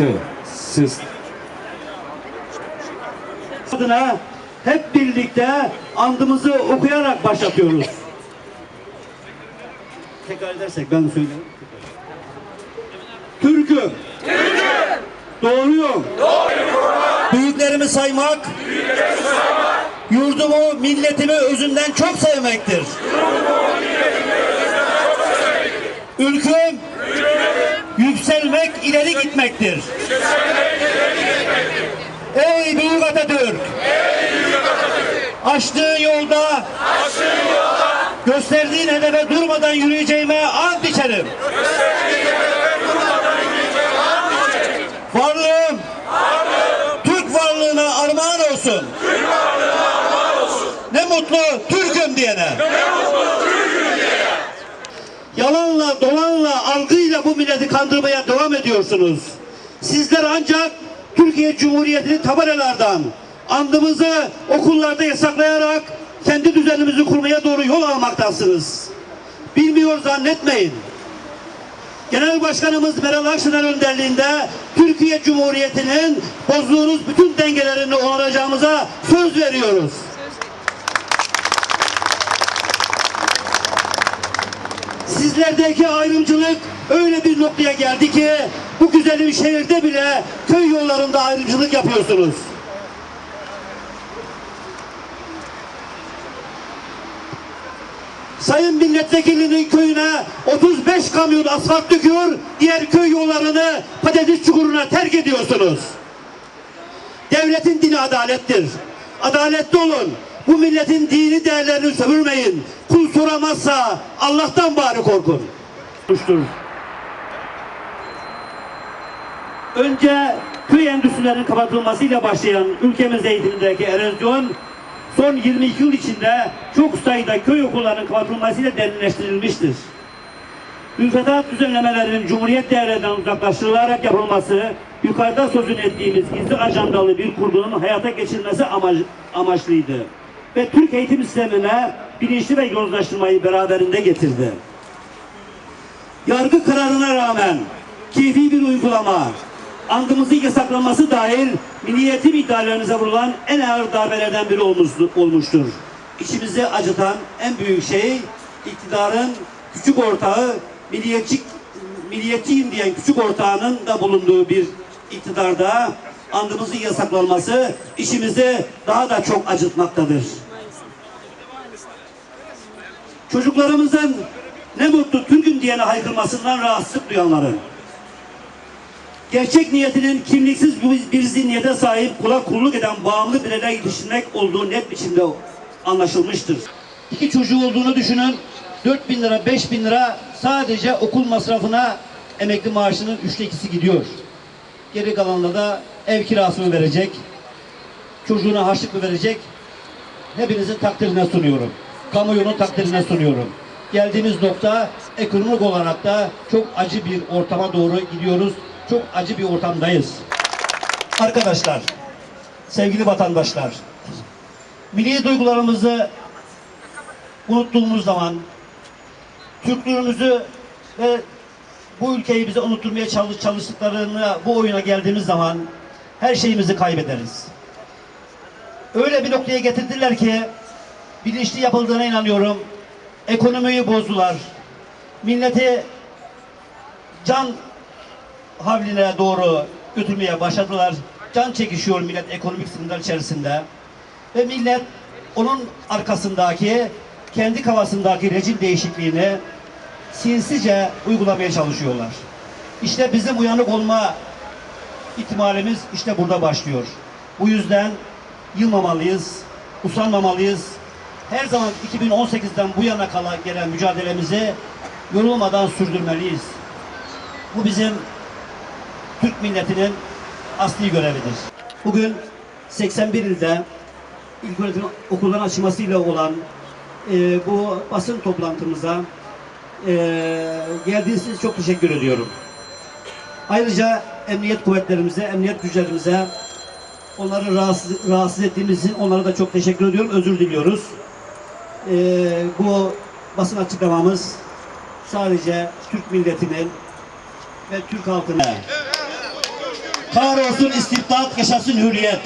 Evet, siz adına hep birlikte andımızı okuyarak başlatıyoruz. Tekrar edersek ben söyleyeyim. Türk'üm. Doğruyum. Büyüklerimi saymak, yurdumu, milletimi özünden çok sevmektir. Ülküm, yükselmek, ileri gitmektir. Ey büyük Atatürk! Açtığın yolda, gösterdiğin hedefe durmadan yürüyeceğime ant içerim. Varlığım, Türk varlığına armağan olsun. Ne mutlu Türk'üm diyene. Yalanla, dolanla, algıyla bu milleti kandırmaya devam ediyorsunuz. Sizler ancak Türkiye Cumhuriyeti'ni tabelalardan, andımızı okullarda yasaklayarak kendi düzenimizi kurmaya doğru yol almaktasınız. Bilmiyor zannetmeyin. Genel Başkanımız Meral Akşener önderliğinde Türkiye Cumhuriyeti'nin bozduğunuz bütün dengelerini onaracağımıza söz veriyoruz. Sizlerdeki ayrımcılık öyle bir noktaya geldi ki bu güzelim şehirde bile köy yollarında ayrımcılık yapıyorsunuz. Sayın milletvekilinin köyüne 35 kamyon asfalt döküyor, diğer köy yollarını patates çukuruna terk ediyorsunuz. Devletin dini adalettir. Adaletli olun. Bu milletin dini değerlerini sömürmeyin. Kul soramazsa Allah'tan bari korkun. Kuştur. Önce köy endüstrilerinin kapatılmasıyla başlayan ülkemiz eğitimindeki erozyon son 22 yıl içinde çok sayıda köy okullarının kapatılmasıyla derinleştirilmiştir. Müfredat düzenlemelerinin Cumhuriyet değerlerinden uzaklaştırılarak yapılması, yukarıda sözünü ettiğimiz gizli ajandalı bir kurgunun hayata geçirilmesi amaç, amaçlıydı. Ve Türk eğitim sistemine bilinçli ve yozlaştırmayı beraberinde getirdi. Yargı kararına rağmen keyfi bir uygulama, andımızın yasaklanması dahil milliyetim iddialarınıza vurulan en ağır darbelerden biri olmuştur. İçimizi acıtan en büyük şey iktidarın küçük ortağı milliyetçi, milliyetçiyim diyen küçük ortağının da bulunduğu bir iktidarda andımızın yasaklanması işimizi daha da çok acıtmaktadır. Çocuklarımızın ne mutlu Türk'üm diyene haykırmasından rahatsızlık duyanların, gerçek niyetinin kimliksiz bir- zihniyete sahip kula kulluk eden bağımlı bireyler yetiştirmek olduğu net biçimde anlaşılmıştır. İki çocuğu olduğunu düşünün. 4 bin lira, 5 bin lira sadece okul masrafına emekli maaşının üçte ikisi gidiyor. Geri kalanla da ev kirasını verecek, çocuğuna harçlık mı verecek? Hepinizin takdirine sunuyorum. Kamuoyunun takdirine sunuyorum. Geldiğimiz nokta ekonomik olarak da çok acı bir ortama doğru gidiyoruz. Çok acı bir ortamdayız. Arkadaşlar, sevgili vatandaşlar, milli duygularımızı unuttuğumuz zaman Türklüğümüzü ve bu ülkeyi bize unutturmaya çalış çalıştıklarını bu oyuna geldiğimiz zaman her şeyimizi kaybederiz. Öyle bir noktaya getirdiler ki bilinçli yapıldığına inanıyorum. Ekonomiyi bozdular. Milleti can havline doğru götürmeye başladılar. Can çekişiyor millet ekonomik sıkıntılar içerisinde. Ve millet onun arkasındaki kendi kafasındaki rejim değişikliğini sinsice uygulamaya çalışıyorlar. İşte bizim uyanık olma ihtimalimiz işte burada başlıyor. Bu yüzden yılmamalıyız, usanmamalıyız. Her zaman 2018'den bu yana kala gelen mücadelemizi yorulmadan sürdürmeliyiz. Bu bizim Türk milletinin asli görevidir. Bugün 81 ilde ilköğretim okulların açılmasıyla olan e, bu basın toplantımıza e, geldiğiniz için çok teşekkür ediyorum. Ayrıca emniyet kuvvetlerimize, emniyet güçlerimize onları rahatsız, rahatsız ettiğimiz için onlara da çok teşekkür ediyorum. Özür diliyoruz. E, bu basın açıklamamız sadece Türk milletinin ve Türk halkının Kahrolsun istibdat, yaşasın hürriyet.